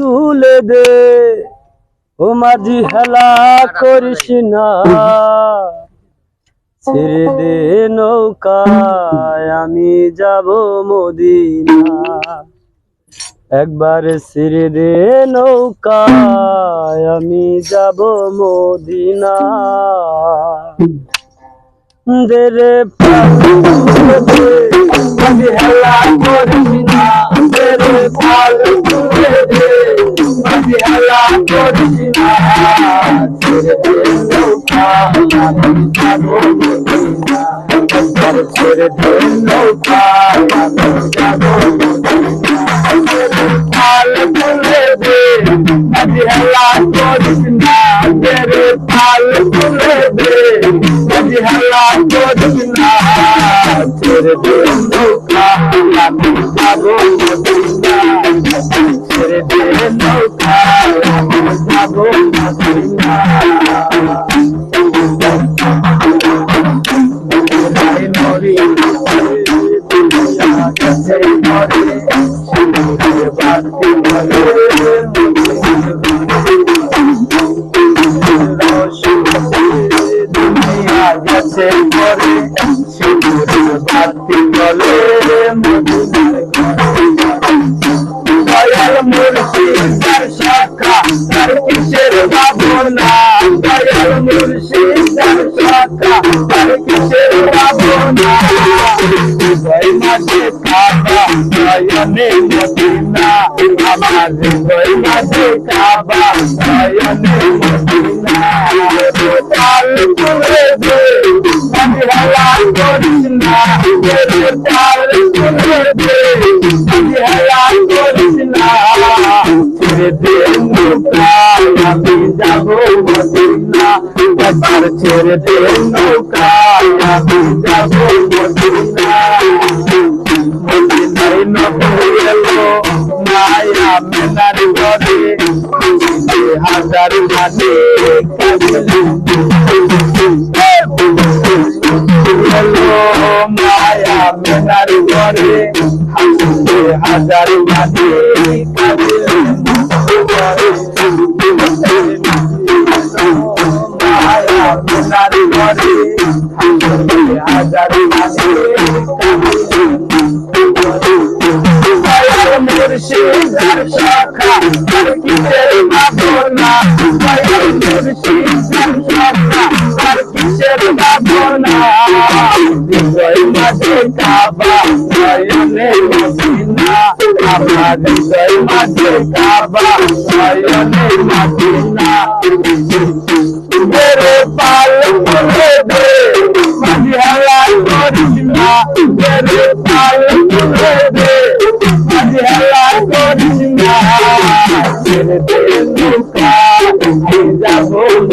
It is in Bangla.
তুলে দে। ও মাঝি হেলা করিস না। ছেড়ে দে নৌকায়, আমি যাব মদিনা একবার ছেড়ে দে নৌকায়, আমি যাব মদিনা দেরে আমি হেলা করিস যাব মদিনা দেরে পাল তুলে দে আমি হেলা করিস না দেরে পাল তুলে দে আমি হেলা করিস না ছেড়ে দে নৌকা আমি মদিনা ছেড়ে দে নৌকা গেছে মরে সুরে বাতি বলে মদিনার babona, vai dar meu da chata, vai que cheiro babona. Vai machucada, vai a minha pina, a base vai machucada, vai a minha pina. Tal por ele, a minha lá corina, tal por ele, a minha lá corina, ele tem um. আমি যাব মদিনা একবার ছেড়ে দে নৌকা আমি যাব মদিনা মদিনায় নবী এলো মায়া মেনার ঘরে হাজার মানে এলো মায়া মেনার ঘরে হাজার মানে মেনার ঘরে হাজার মুর্শিদার শাখা কিসের দয়াল মুর্শিদার শাখা কিসের ভাবনা Isso machucava, só nem vacina. Amado, isso machucava, só nem vacina. Querer falar com bebê, mas ela é original. Querer falar com bebê.